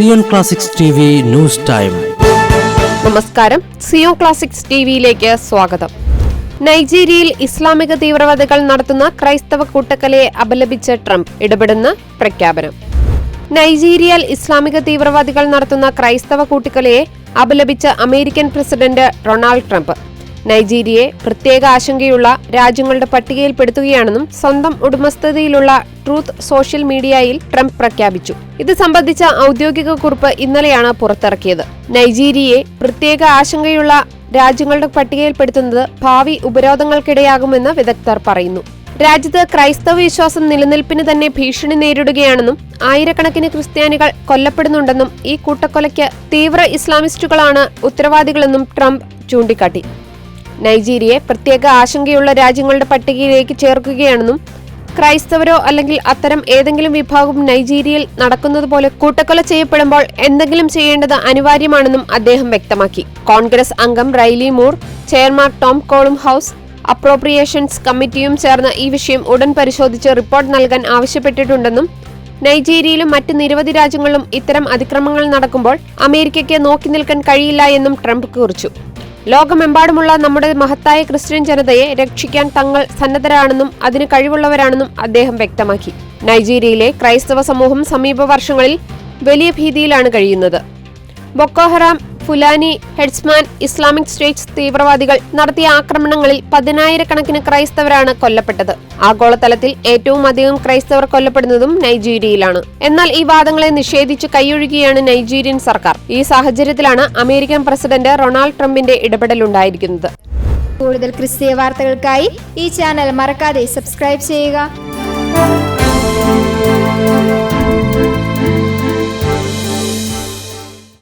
Zion classics news time. നമസ്കാരം. Zion classics ടിവിയിലേക്ക് സ്വാഗതം. നൈജീരിയയിൽ ഇസ്ലാമിക തീവ്രവാദികൾ നടത്തുന്ന ക്രൈസ്തവ കൂട്ടക്കലയെ അപലപിച്ച് ട്രംപ് ഇടപെടുന്ന പ്രഖ്യാപനം. നൈജീരിയയിൽ ഇസ്ലാമിക തീവ്രവാദികൾ നടത്തുന്ന ക്രൈസ്തവ കൂട്ടിക്കലയെ അപലപിച്ച അമേരിക്കൻ പ്രസിഡന്റ് ഡൊണാൾഡ് ട്രംപ്. നൈജീരിയയെ പ്രത്യേക ആശങ്കയുള്ള രാജ്യങ്ങളുടെ പട്ടികയിൽപ്പെടുത്തുകയാണെന്നും സ്വന്തം ഉടമസ്ഥതയിലുള്ള ട്രൂത്ത് സോഷ്യൽ മീഡിയയിൽ ട്രംപ് പ്രഖ്യാപിച്ചു. ഇത് സംബന്ധിച്ച ഔദ്യോഗിക കുറിപ്പ് ഇന്നലെയാണ് പുറത്തിറക്കിയത്. നൈജീരിയയെ പ്രത്യേക ആശങ്കയുള്ള രാജ്യങ്ങളുടെ പട്ടികയിൽപ്പെടുത്തുന്നത് ഭാവി ഉപരോധങ്ങൾക്കിടയാകുമെന്ന് വിദഗ്ധർ പറയുന്നു. രാജ്യത്ത് ക്രൈസ്തവ വിശ്വാസം നിലനിൽപ്പിന് തന്നെ ഭീഷണി നേരിടുകയാണെന്നും ആയിരക്കണക്കിന് ക്രിസ്ത്യാനികൾ കൊല്ലപ്പെടുന്നുണ്ടെന്നും ഈ കൂട്ടക്കൊലയ്ക്ക് തീവ്ര ഇസ്ലാമിസ്റ്റുകളാണ് ഉത്തരവാദികളെന്നും ട്രംപ് ചൂണ്ടിക്കാട്ടി. നൈജീരിയയെ പ്രത്യേക ആശങ്കയുള്ള രാജ്യങ്ങളുടെ പട്ടികയിലേക്ക് ചേർക്കുകയാണെന്നും ക്രൈസ്തവരോ അല്ലെങ്കിൽ അത്തരം ഏതെങ്കിലും വിഭാഗം നൈജീരിയയിൽ നടക്കുന്നത് പോലെ കൂട്ടക്കൊല ചെയ്യപ്പെടുമ്പോൾ എന്തെങ്കിലും ചെയ്യേണ്ടത് അനിവാര്യമാണെന്നും അദ്ദേഹം വ്യക്തമാക്കി. കോൺഗ്രസ് അംഗം റൈലി മൂർ ചെയർമാൻ ടോം കോളും ഹൌസ് അപ്രോപ്രിയേഷൻസ് കമ്മിറ്റിയും ചേർന്ന് ഈ വിഷയം ഉടൻ പരിശോധിച്ച് റിപ്പോർട്ട് നൽകാൻ ആവശ്യപ്പെട്ടിട്ടുണ്ടെന്നും നൈജീരിയയിലും മറ്റ് നിരവധി രാജ്യങ്ങളിലും ഇത്തരം അതിക്രമങ്ങൾ നടക്കുമ്പോൾ അമേരിക്കയ്ക്ക് നോക്കി നിൽക്കാൻ കഴിയില്ല എന്നും ട്രംപ് കുറിച്ചു. ലോകമെമ്പാടുമുള്ള നമ്മുടെ മഹത്തായ ക്രിസ്ത്യൻ ജനതയെ രക്ഷിക്കാൻ തങ്ങൾ സന്നദ്ധരാണെന്നും അതിന് കഴിവുള്ളവരാണെന്നും അദ്ദേഹം വ്യക്തമാക്കി. നൈജീരിയയിലെ ക്രൈസ്തവ സമൂഹം സമീപ വർഷങ്ങളിൽ വലിയ ഭീതിയിലാണ് കഴിയുന്നത്. Boko Haram Fulani herdsman Islamic states തീവ്രവാദികൾ നടത്തിയ ആക്രമണങ്ങളിൽ പതിനായിരക്കണക്കിന് ക്രൈസ്തവരാണ് കൊല്ലപ്പെട്ടത്. ആഗോളതലത്തിൽ ഏറ്റവും അധികം ക്രൈസ്തവർ കൊല്ലപ്പെടുന്നതും നൈജീരിയയിലാണ്. എന്നാൽ ഈ വാദങ്ങളെ നിഷേധിച്ച് കൈയൊഴുകിയാണ് നൈജീരിയൻ സർക്കാർ. ഈ സാഹചര്യത്തിലാണ് അമേരിക്കൻ പ്രസിഡന്റ് റൊണാൾഡ് ട്രംപിന്റെ ഇടപെടലുണ്ടായിരിക്കുന്നത് കൂടുതൽ ക്രിസ്തീയ വാർത്തകൾക്കായി ഈ ചാനൽ മറക്കാതെ സബ്സ്ക്രൈബ് ചെയ്യുക.